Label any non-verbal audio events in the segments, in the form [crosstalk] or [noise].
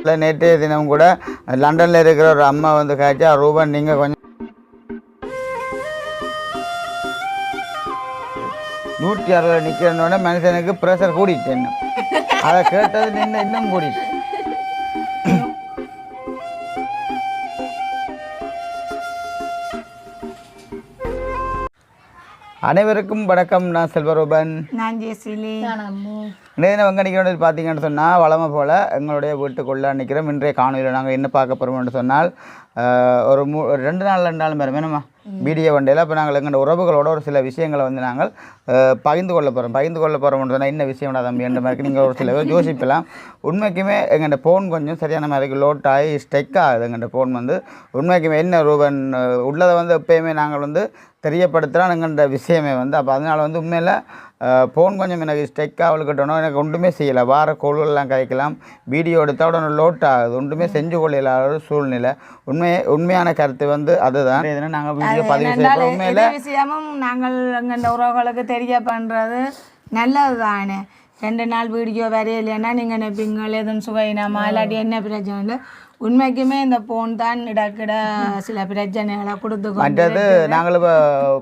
இல்லை நேற்றைய தினம் கூட லண்டனில் இருக்கிற ஒரு அம்மா வந்து காய்ச்சா ரூபன் நீங்கள் கொஞ்சம் நூற்றி அறுபது நிற்கிறனோட மனுஷனுக்கு ப்ரெஷர் கூடிட்டு இன்னும். அதை கேட்டது நின்று இன்னும் கூடிட்டு அனைவருக்கும் வணக்கம். நான் செல்வரூபன். நான் ஜெசிலி இன்றைய தினம் வெங்க நிற்கிறோம் பார்த்தீங்கன்னு சொன்னால் வளமை போல் எங்களுடைய வீட்டுக்குள்ளே நிற்கிறோம். இன்றைய காணொலியில் நாங்கள் என்ன பார்க்க போகிறோம்னு சொன்னால் ஒரு மூ ரெண்டு நாள் ரெண்டு நாள் மேலே வேணுமா வீடியோ வண்டியில் இப்போ நாங்கள் எங்களோட உறவுகளோட ஒரு சில விஷயங்களை வந்து நாங்கள் பகிர்ந்து கொள்ள போகிறோம் பகிர்ந்து கொள்ள போகிறோம்னு சொன்னால் என்ன விஷயம்டா தம்பி என்ற மாதிரி நீங்கள் ஒரு சில பேர் யோசிக்கலாம் உண்மைக்குமே எங்கள்ட ஃபோன் கொஞ்சம் சரியான மாதிரி லோட் ஆகி ஸ்டெக் ஆகுது. எங்கள்ட ஃபோன் வந்து உண்மைக்குமே என்ன ரூபன் உள்ளதை வந்து எப்பயுமே நாங்கள் வந்து தெரியப்படுத்துகிறோம் எங்கள்ட விஷயமே வந்து. அப்போ அதனால் வந்து உண்மையில் ஃபோன் கொஞ்சம் எனக்கு ஸ்டெக் ஆகலுக்கட்டணும் எனக்கு ஒன்றுமே செய்யலை. வார கோள்கள்லாம் கதைக்கலாம் வீடியோ எடுத்தால் உடனே லோட் ஆகுது. ஒன்றுமே செஞ்சு கொள்ளலாத ஒரு சூழ்நிலை. உண்மையே உண்மையான கருத்து வந்து அதுதான். இதனை நாங்கள் வீடியோ பதிவு செய்யறோம் உண்மையில் விஷயமும் நாங்கள் எங்கள் உறவுகளுக்கு தெரிய பண்ணுறது நல்லது தானே ரெண்டு நாள் வீடியோ வரையிலைன்னா நீங்கள் நினைப்பீங்க எதுவும் சுவையினாமா இல்லாட்டி என்ன பிரச்சனை? இல்லை உண்மைக்குமே இந்த ஃபோன் தான் இடக்கிட சில பிரச்சனைகளை கொடுத்து மற்றது நாங்கள் இப்போ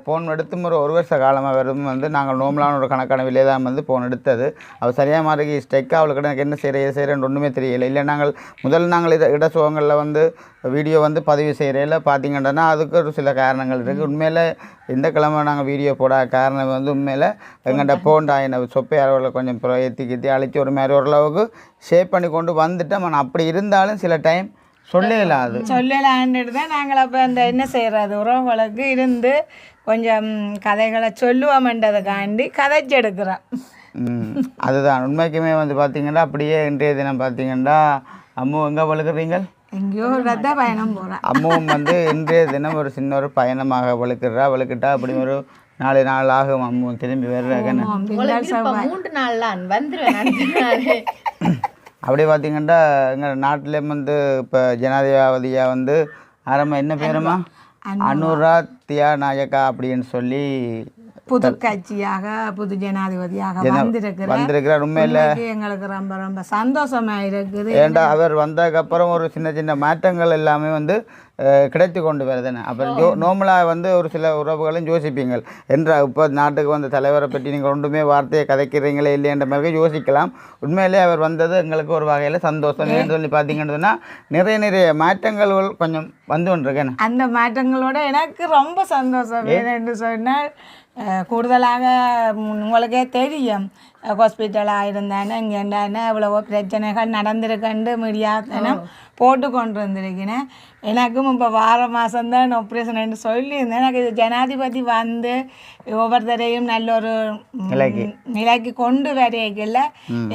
ஃபோன் எடுத்து ஒரு ஒரு வருஷ காலமாக வரும் வந்து நாங்கள் நோம்பலான ஒரு கணக்கான விலை தான் வந்து ஃபோன் எடுத்தது. அவள் சரியாக மாதிரி ஸ்டெக் அவளுக்கு எனக்கு என்ன செய்கிற செய்கிறேன்னு ஒன்றுமே தெரியல. இல்லை நாங்கள் முதல்ல நாங்கள் இட இட சுகங்களில் வந்து வீடியோ வந்து பதிவு செய்கிறதில் பார்த்தீங்கன்னா அதுக்கு ஒரு சில காரணங்கள் இருக்குது உண்மையில் இந்த கிழமை நாங்கள் வீடியோ போட காரணம் வந்து உண்மையில் எங்கள்கிட்ட போண்டா. என்ன சொப்பையாரவர்களை கொஞ்சம் அப்புறம் ஏற்றி கீத்தி அழிச்சு ஒரு மாதிரி ஓரளவுக்கு ஷேப் பண்ணி கொண்டு வந்துட்டோம். ஆனால் அப்படி இருந்தாலும் சில டைம் சொல்லலாம். அது சொல்லலான்ட்டு தான் நாங்கள் அப்போ அந்த என்ன செய்கிறது உறவுகளுக்கு இருந்து கொஞ்சம் கதைகளை சொல்லுவோம்ன்றதுக்காண்டி கதைச்செடுக்கிறோம். அதுதான். உண்மைக்குமே வந்து பார்த்தீங்கன்னா அப்படியே இன்றைய தினம் பார்த்தீங்கன்னா அம்மு எங்கே வளர்க்குறீங்க எங்கேயோ ஒரு ரத்த பயணம் போகிறேன் அம்முவும் வந்து இன்றைய தினம் ஒரு சின்ன ஒரு பயணமாக வளர்க்குறா வளர்க்கிட்டா அப்படி ஒரு நாலு நாள் ஆகும். அம்மு திரும்பி செவ்வாய். மூன்று நாள்லாம் வந்துருவேன். அடுத்த நாளே. அப்படி பார்த்தீங்கன்னா எங்கள் நாட்டிலே வந்து இப்போ ஜனாதிபதியாக வந்து ஆரம்ப என்ன பேருமா அனுரா தியா நாயக்கா அப்படின்னு சொல்லி புது கட்சியாக புது ஜனாதிபதியாக ஜனா- வந்திருக்கிற வந்திருக்கிறார். உண்மையில் எங்களுக்கு ரொம்ப ரொம்ப சந்தோஷமா இருக்குது ஏண்டா அவர் வந்ததுக்கப்புறம் ஒரு சின்ன சின்ன மாற்றங்கள் எல்லாமே வந்து கிடைத்து கொண்டு வருதுன்னு. அப்புறம் ஜோ நோமலாக வந்து ஒரு சில உறவுகளும் யோசிப்பீங்க என்ற இப்போ நாட்டுக்கு வந்த தலைவரை பற்றி நீங்கள் ஒன்றுமே வார்த்தையை கதைக்கிறீங்களே இல்லையன்ற மாதிரி யோசிக்கலாம். உண்மையிலே அவர் வந்தது எங்களுக்கு ஒரு வகையில் சந்தோஷம். ஏன்னு சொல்லி பார்த்தீங்கன்னு சொன்னால் நிறைய நிறைய மாற்றங்கள் கொஞ்சம் வந்து கொண்டிருக்கேன் அந்த மாற்றங்களோட எனக்கு ரொம்ப சந்தோஷம் ஏனென்று சொன்னால் கூடுதலாக உங்களுக்கே தெரியும் ஹாஸ்பிட்டலாக இருந்தானே இங்கே இருந்தானே இவ்வளவோ பிரச்சனைகள் நடந்திருக்கண்டு மீடியாத்தனை போட்டு கொண்டு வந்திருக்கிறேன் எனக்கும் இப்போ வார மாதம்தான் ஆப்ரேஷன் சொல்லியிருந்தேன். எனக்கு இது ஜனாதிபதி வந்து ஒவ்வொருத்தரையும் நல்ல ஒரு நிலைக்கு. கொண்டு வரையில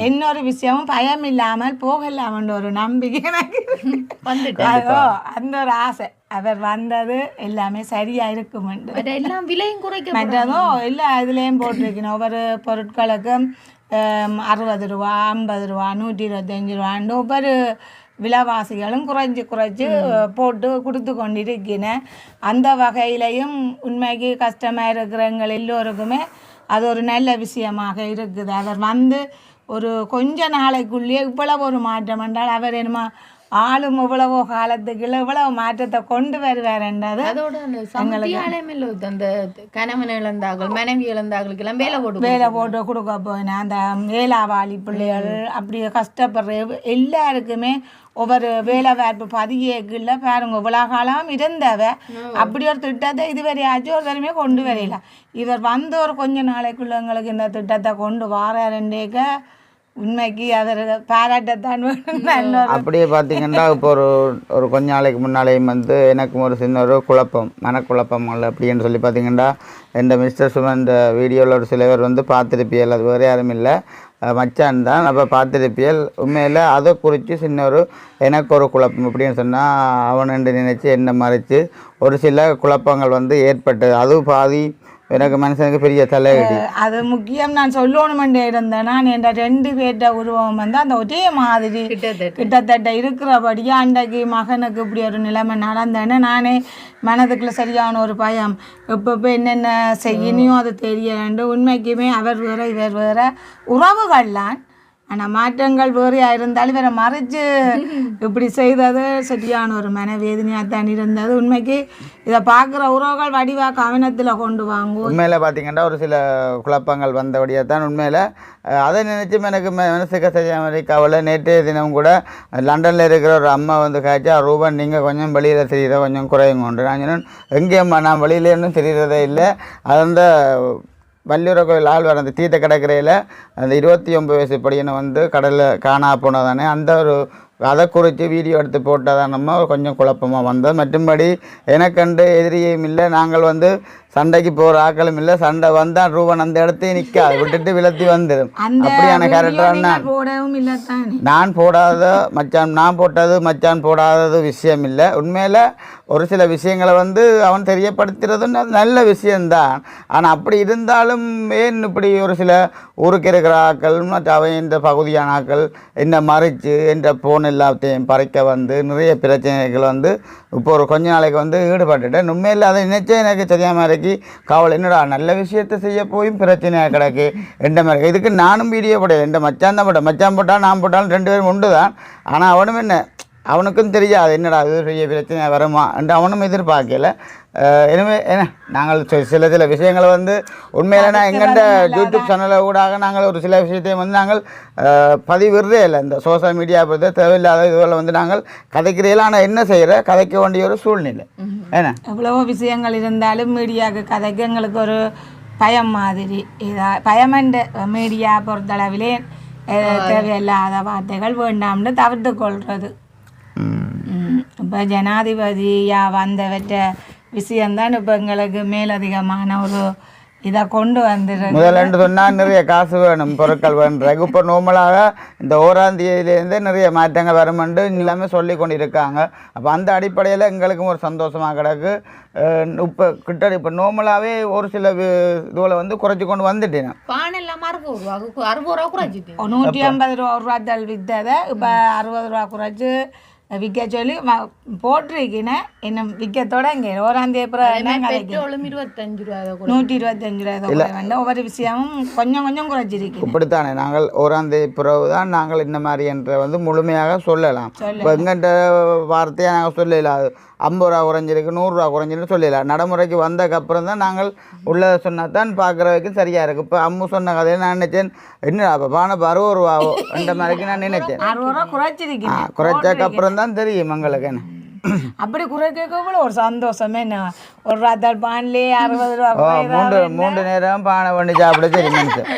இன்னொரு விஷயமும் பயம் இல்லாமல் போகலாமன்ற ஒரு நம்பிக்கை எனக்கு அந்த ஒரு ஆசை. அவர் வந்தது எல்லாமே சரியா எல்லாம் விலையும் குறைக்க மற்றதும் எல்லா இதுலேயும் போட்டிருக்கணும் ஒவ்வொரு பொருட்களுக்கும் அறுபது ரூபா ஐம்பது ரூபா நூற்றி இருபத்தஞ்சி ரூபான்னு ஒவ்வொரு விலைவாசிகளும் குறைஞ்சி குறைச்சி போட்டு கொடுத்து கொண்டிருக்கிறேன் அந்த வகையிலையும் உண்மைக்கு கஷ்டமாக இருக்கிறவங்க எல்லோருக்குமே அது ஒரு நல்ல விஷயமாக இருக்குது அவர் வந்து ஒரு கொஞ்ச நாளைக்குள்ளேயே இவ்வளவு ஒரு மாற்றம் என்றால் அவர் என்னமா ஆளும் இவ்வளவோ காலத்துக்கு இவ்வளவு மாற்றத்தை கொண்டு வருவார்ன்றது அதோட அந்த கணவன் இழந்தார்கள் மனைவி இழந்தார்களுக்கு எல்லாம் வேலை போட்டு வேலை போட்டு கொடுக்க போயினேன் அந்த ஏலாவாளி பிள்ளைகள் அப்படி கஷ்டப்படுற எல்லாருக்குமே ஒவ்வொரு வேலை வாய்ப்பு பதியேக்குள்ள பாருங்க இவ்வளோ காலம் இருந்தவ அப்படி ஒரு திட்டத்தை இதுவரையாச்சும் ஒரு தரமே கொண்டு வரையில இவர் வந்து ஒரு கொஞ்ச நாளைக்குள்ள எங்களுக்கு இந்த திட்டத்தை கொண்டு வாரேக்க உண்மைக்கு அவர் பாராட்டத்தான் வேணும் அப்படியே பார்த்தீங்கன்னா இப்போ ஒரு ஒரு கொஞ்ச நாளைக்கு முன்னாலேயும் வந்து எனக்கும் ஒரு சின்ன ஒரு குழப்பம் மனக்குழப்பம் அல்ல அப்படின்னு சொல்லி பார்த்தீங்கன்னா இந்த மிஸ்டர் சுமன் இந்த வீடியோவில் ஒரு சில பேர் வந்து பார்த்துருப்பியல் அது வேறு யாரும் இல்லை. மச்சான் தான் அப்போ பார்த்துருப்பியல் உண்மையில் அதை குறித்து சின்ன ஒரு எனக்கு ஒரு குழப்பம் அப்படின்னு சொன்னால் அவனு நினைச்சு என்ன மறைச்சு ஒரு சில குழப்பங்கள் வந்து ஏற்பட்டது. அதுவும் பாதி எனக்கு மனுஷனுக்கு பெரிய தலையடி. அது முக்கியம். நான் சொல்லணுமெண்டே இருந்தேன். நான் என்ற ரெண்டு பேர்ட்ட உருவம் வந்து அந்த ஒரே மாதிரி கிட்டத்தட்ட. கிட்டத்தட்ட இருக்கிறபடியா அன்றைக்கு மகனுக்கு இப்படி ஒரு நிலைமை நடந்தேன்னு நானே மனதுக்குள்ள சரியான ஒரு பயம். எப்பப்போ என்னென்ன செய்யணும் அது தெரியலண்டு. உண்மைக்குமே அவர் வேற இவர் வேற உறவுகள்லாம் ஆனால் மாற்றங்கள் வேறையாக இருந்தாலும் வேற மறைச்சு இப்படி செய்தது சரியான ஒரு மனவேதனையாக தான் இருந்தது. உண்மைக்கு இதை பார்க்குற உறவுகள் வடிவா கவனத்தில் கொண்டு வாங்கும் உண்மையில் பார்த்தீங்கன்னா ஒரு சில குழப்பங்கள் வந்தபடியாக தான் உண்மையில் அதை நினச்சும் எனக்கு ம- மனசுக்கு செய்ய கவலை. நேற்றைய தினம் கூட லண்டனில் இருக்கிற ஒரு அம்மா வந்து காய்ச்சா ரூபன் நீங்கள் கொஞ்சம் வெளியில் தெரியுறத கொஞ்சம் குறையுங்க உண்டு நான் சொன்னேன் எங்கேயம்மா நான் வெளியில தெரிகிறதே இல்லை. அது அந்த வள்ளியூர கோயில் ஆழ்வார் அந்த தீர்த்த கடற்கரையில் அந்த இருபத்தி ஒன்பது வயசு பையனை வந்து கடலில் காணா போனதானே அந்த ஒரு அதை குறித்து வீடியோ எடுத்து போட்டதான் நம்ம கொஞ்சம் குழப்பமாக வந்தது. மற்றும்படி எனக்கண்டு எதிரியும் இல்லை நாங்கள் வந்து சண்டைக்கு போகிற ஆக்களும் இல்லை. சண்டை வந்தால் ரூபன் அந்த இடத்தையே நிற்காது விட்டுட்டு விலத்தி வந்துடும். அப்படியான video கேரக்டர் நீங்க நான். போடவும் இல்லை தானே? நான் போடாத மச்சான் நான் போட்டது மச்சான் போடாதது விஷயம் இல்லை. உண்மையில் ஒரு சில விஷயங்களை வந்து அவன் தெரியப்படுத்துறது நல்ல விஷயந்தான் ஆனால் அப்படி இருந்தாலும் ஏன் இப்படி ஒரு சில ஊருக்கு இருக்கிற ஆக்கள் மற்ற அவன் இந்த பகுதியான ஆக்கள் என்னை மறைச்சு என்ற போன் எல்லாத்தையும் பறைக்க வந்து நிறைய பிரச்சனைகள் வந்து இப்போ ஒரு கொஞ்ச நாளைக்கு வந்து ஈடுபட்டுட்டேன் உண்மையில் அதை நினைச்சே எனக்கு தெரியாமல் இறக்கி கவலை என்னடா நல்ல விஷயத்தை செய்ய போயும் பிரச்சனையாக கிடக்கு? எந்த மாதிரி இதுக்கு நானும் வீடியோ போடல. எந்த மச்சான் தான் போட்டேன்? மச்சான் போட்டால் நான் போட்டாலும் ரெண்டு பேரும் உண்டு தான் ஆனால் அவனும் என்ன அவனுக்கும் தெரியாது என்னடா இது பெரிய பிரச்சனை வருமா என்று அவனும் எதிர்பார்க்கல. எனவே என்ன நாங்கள் சில சில விஷயங்களை வந்து உண்மையில நான் எங்கள்கிட்ட யூடியூப் சேனலை ஊடாக நாங்கள் ஒரு சில விஷயத்தையும் வந்து நாங்கள் பதிவிடுறதே இல்லை. இந்த சோஷியல் மீடியா பற்றி தேவையில்லாத இதுகளை வந்து நாங்கள் கதைக்கிறீங்களா ஆனால் என்ன செய்கிற கதைக்க வேண்டிய ஒரு சூழ்நிலை. என்ன? எவ்வளவோ விஷயங்கள் இருந்தாலும் மீடியாவுக்கு கதைக்கு எங்களுக்கு ஒரு பயம் மாதிரி. இதா பயமண்டு மீடியா பொறுத்தளவிலே தேவையில்லாத வார்த்தைகள் வேண்டாம்னு தவிர்த்து கொள்வது. இப்போ ஜனாதிபதியா வந்தவற்ற விஷயம்தான் இப்போ எங்களுக்கு மேலதிகமான ஒரு இதை கொண்டு வந்துருக்கு முதல்ல சொன்னால் நிறைய காசு வேணும் பொருட்கள் வேணுறாங்க இப்போ நார்மலாக இந்த ஓராம் தேதியிலேருந்தே நிறைய மாற்றங்கள் வருமென்று எல்லாமே சொல்லி கொண்டு இருக்காங்க அப்போ அந்த அடிப்படையில் எங்களுக்கும் ஒரு சந்தோஷமாக கிடக்கு இப்போ கிட்ட இப்போ நார்மலாகவே ஒரு சில இதுவில் வந்து குறைச்சி கொண்டு வந்துட்டேன் பானை எல்லாம் அறுபது ரூபா அறுபது ரூபா குறைச்சிட்டு நூற்றி ஐம்பது ரூபா ரூபா தள் விற்றதை இப்போ அறுபது ரூபா குறைச்சி விற்க சொல்லி ம- போட்டிருக்கேன் இன்னும் விற்க தொடங்க ஓராம் தேதி அப்புறம் இருபத்தஞ்சு ரூபா நூற்றி இருபத்தஞ்சு ரூபா வேண்டாம் ஒவ்வொரு விஷயமும் கொஞ்சம் கொஞ்சம் குறைச்சிருக்கேன் இப்படித்தானே நாங்கள் ஓராம் தேதி பிறகு தான் நாங்கள் இந்த மாதிரி என்ற வந்து முழுமையாக சொல்லலாம். இப்போ எங்கிட்ட வார்த்தையாக நாங்கள் சொல்லல. அது ஐம்பது ரூபா குறைஞ்சிருக்கு நூறுரூவா குறைஞ்சிருக்கு சொல்லலாம் நடைமுறைக்கு வந்ததுக்கப்புறம் தான் நாங்கள் உள்ளதை சொன்னால் தான் பார்க்குறதுக்கு சரியாக இருக்குது இப்போ அம்மு சொன்ன கதையை நான் நினைச்சேன் என்ன அப்போ பானை இப்போ அறுபது ரூபாவோ அந்த மாதிரிக்கு நான் நினைச்சேன். அறுபது ரூபா ஆ குறைச்சிருக்கேன் குறைச்சதுக்கு அப்புறம் தான் தெரியும் எங்களுக்கு என்ன அப்படி குறைக்கக்குள்ள ஒரு சந்தோஷமே என்ன? ஒரு ரூபா பான்லேயே அறுபது ரூபா மூன்று மூன்று நேரம் பானை பண்ணி சாப்பிட சரி மனுஷன்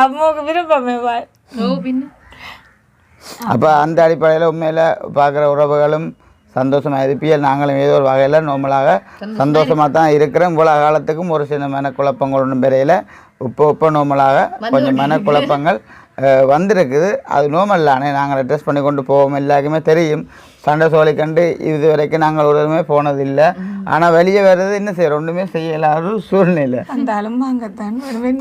அம்மாவுக்கு விருப்பமே பா ஓ பின்ன? அப்போ அந்த அடிப்படையில் உண்மையில் பார்க்குற உறவுகளும் சந்தோஷமாக இருப்பியல் நாங்களும் ஏதோ ஒரு வகையில் நார்மலாக சந்தோஷமாக தான் இருக்கிறோம். இவ்வளோ காலத்துக்கும் ஒரு சில மனக்குழப்பங்கள் ஒன்றும் பெறையில் இப்போ இப்போ நார்மலாக கொஞ்சம் மனக்குழப்பங்கள் வந்திருக்குது. அது நார்மல் தானே. நாங்கள் அட்ரஸ் பண்ணி கொண்டு போவோம். எல்லாருக்குமே தெரியும். சண்டை சோழி கண்டு இது வரைக்கும் நாங்கள் ஒருவருமே போனதில்லை. ஆனால் வெளியே வர்றது என்ன செய்யறோம் ஒன்றுமே செய்யலாத சூழ்நிலை. வருவேன்.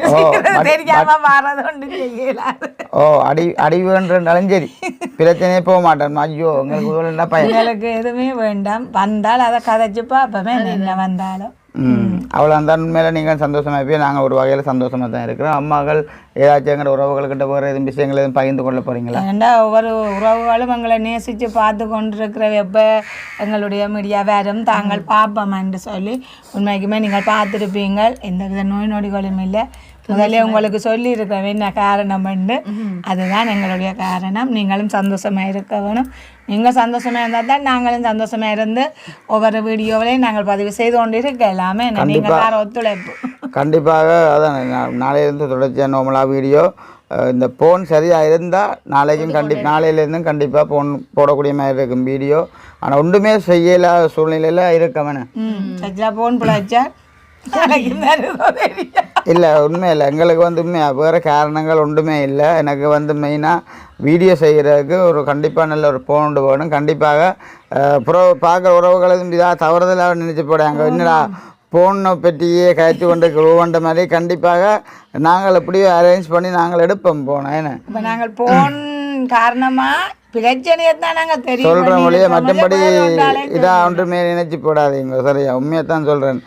ஓ, அடி அடி வேண்டாலும் சரி. பிரச்சனையே போக மாட்டேன். ஐயோ உங்களுக்கு பையன்? எங்களுக்கு எதுவுமே வேண்டாம். வந்தால் அதை கதைச்சு பார்ப்போமே. என்ன? வந்தாலும். அவ்வளோ அந்த உண்மையில நீங்கள் சந்தோஷமாக இருப்பீங்க. நாங்கள் ஒரு வகையில் சந்தோஷமாக தான் இருக்கிறோம். அம்மாக்கள் ஏதாச்சும் எங்களோட உறவுகள்கிட்ட வேறு எதுவும் விஷயங்கள் எதுவும் பகிர்ந்து கொள்ள போகிறீங்களா ஏண்டா ஒவ்வொரு உறவுகளும் எங்களை நேசித்து பார்த்து கொண்டிருக்கிற எப்போ எங்களுடைய மீடியா வரும் தாங்கள் பார்ப்போம் என்று சொல்லி உண்மைக்குமே நீங்கள் பார்த்துருப்பீங்க. எந்த வித நோய் நொடிகளும் இல்லை. முதல்ல உங்களுக்கு சொல்லி இருக்கிறோம் என்ன காரணம் அதுதான் எங்களுடைய காரணம். நீங்களும் சந்தோஷமாக இருக்க வேணும். நீங்கள் சந்தோஷமாக இருந்தால் தான் நாங்களும் சந்தோஷமாக இருந்து ஒவ்வொரு வீடியோவிலையும் நாங்கள் பதிவு செய்து கொண்டு இருக்கலாமே நீங்கள் வேறு ஒத்துழைப்பு. கண்டிப்பாக அதான் நாளையிலேருந்து தொடர்ச்சியாக நார்மலாக வீடியோ இந்த ஃபோன் சரியாக இருந்தால் நாளைக்கும் கண்டி நாளையிலேருந்தும் கண்டிப்பாக ஃபோன் போடக்கூடிய மாதிரி இருக்கும் வீடியோ. ஆனால் ஒன்றுமே செய்யலாத சூழ்நிலையில் இருக்கவனே ம் சச்சிலா போன் பிழைச்சா நாளைக்கு இல்லை உண்மை இல்லை. எங்களுக்கு வந்து உண்மையாக வேறு காரணங்கள் ஒன்றுமே இல்லை. எனக்கு வந்து மெயினாக வீடியோ செய்கிறதுக்கு ஒரு கண்டிப்பாக நல்ல ஒரு ஒன்று வேணும். கண்டிப்பாக புற பார்க்குற உறவுகளும் இதாக தவறுதலாக நினச்சி போடாங்க என்னடா ஃபோனை பற்றியே கழிச்சு கொண்டு உருவன்ற மாதிரி கண்டிப்பாக நாங்கள் எப்படியோ அரேஞ்ச் பண்ணி நாங்கள் எடுப்போம் போனோம் என்ன? இப்போ நாங்கள் போன் காரணமா பிரச்சனையை தான் நாங்கள் தெரியும். சொல்கிற மொழியை. மற்றபடி இதாக ஒன்றுமே நினைச்சு போடாதீங்க சரியா? உண்மையை தான் சொல்கிறேன்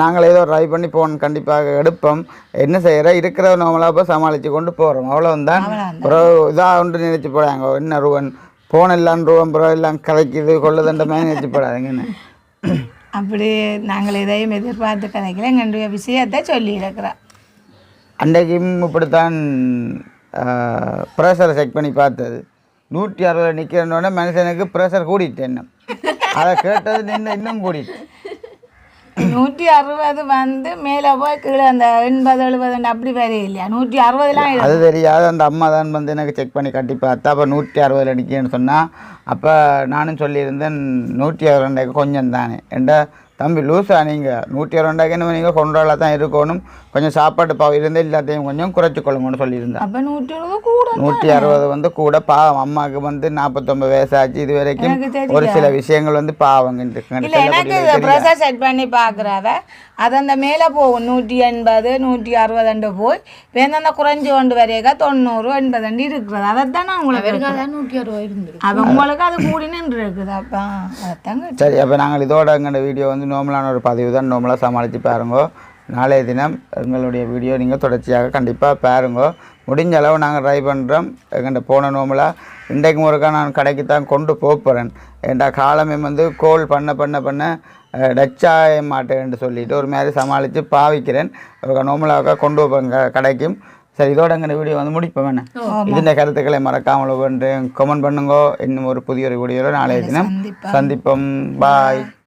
நாங்கள் ஏதோ ட்ரை பண்ணி போன் கண்டிப்பாக எடுப்போம். என்ன செய்கிற இருக்கிற நார்மலாக இப்போ சமாளித்து கொண்டு போகிறோம் அவ்வளோதான் அப்புறம் இதாக ஒன்று நினைச்சு போடாங்க. என்ன ரூவன்? போன் எல்லாம் ரூபன் அப்புறம் எல்லாம் கலைக்குது கொள்ளுதண்ட மாதிரி நினைச்சு போடாதீங்க என்ன? [laughs] அப்படி நாங்கள் எதையும் எதிர்பார்த்து கிடைக்கல எங்களுடைய விஷயத்தை சொல்லியிருக்கிறோம். அன்றைக்கும் இப்படித்தான் ப்ரெஷரை செக் பண்ணி பார்த்தது. நூற்றி அறுபது நிற்கிறனோட மனுஷனுக்கு ப்ரெஷர் கூடிட்டு என்ன அதை கேட்டது நின்று இன்னும் கூடிட்டு. நூற்றி அறுபது வந்து மேலே போய் கீழே அந்த எண்பது எழுபது அப்படி வரையும் இல்லையா நூற்றி அறுபதுலாம் அது தெரியாத அந்த அம்மா தான் வந்து எனக்கு செக் பண்ணி கட்டி பார்த்தா அப்போ நூற்றி அறுபதில் நிற்கிறேன்னு சொன்னால் அப்போ நானும் சொல்லியிருந்தேன் நூற்றி அறுபது கொஞ்சம் தானே என்ட தம்பி லூஸா நீங்கள் நூற்றி அறுபது என்ன நீங்கள் கொண்டாட தான் இருக்கணும். கொஞ்சம் சாப்பாடு பாவம் இருந்து எல்லாத்தையும் கொஞ்சம் குறைச்சி கொள்ளுங்கன்னு சொல்லியிருந்தேன். அப்போ நூற்றி அறுபது கூட நூற்றி அறுபது வந்து கூட பாவம். அம்மாவுக்கு வந்து நாற்பத்தொம்பது வயசாச்சு. இது வரைக்கும். ஒரு சில விஷயங்கள் வந்து பாவங்க இல்லை எனக்கு ப்ரெஷர் செட் பண்ணி பார்க்குறவ அது அந்த மேலே போகும். நூற்றி எண்பது நூற்றி அறுபதுண்டு போய் வேந்த அந்த குறைஞ்சி கொண்டு வரையக தொண்ணூறு எண்பதுண்டு இருக்கிறது. அதைத்தான் நான் உங்களுக்கு நூற்றி அறுபது இருந்துருக்கு. அது உங்களுக்கு அது கூடி நின்று இருக்குது. அப்பா அதைத்தாங்க சரி அப்போ நாங்கள் இதோட எங்களோட வீடியோ வந்து நார்மலான ஒரு பதிவு தான். நார்மலாக சமாளித்து பாருங்க. நாளைய தினம் எங்களுடைய வீடியோ நீங்கள் தொடர்ச்சியாக கண்டிப்பாக பாருங்க. முடிஞ்ச அளவு நாங்கள் ட்ரை பண்ணுறோம் எங்கள்கிட்ட போன நோம்பலாக இன்றைக்கு முறைக்காக நான் கடைக்கு தான் கொண்டு போகிறேன் ஏண்டா காலமே வந்து கோல் பண்ண பண்ண பண்ண டச்சாய மாட்டேன்னு சொல்லிவிட்டு ஒரு மாதிரி சமாளித்து பாவிக்கிறேன். ஒரு நோமலாக கொண்டு போகிறேன் கடைக்கும். சரி இதோட எங்கள் வீடியோ வந்து முடிப்போம் வேணே இதுண்ட கருத்துக்களை மறக்காமல் பண்ணுறேன் கமெண்ட் பண்ணுங்க இன்னும் ஒரு புதிய ஒரு வீடியோவில் நாளைய தினம் சந்திப்போம் பாய்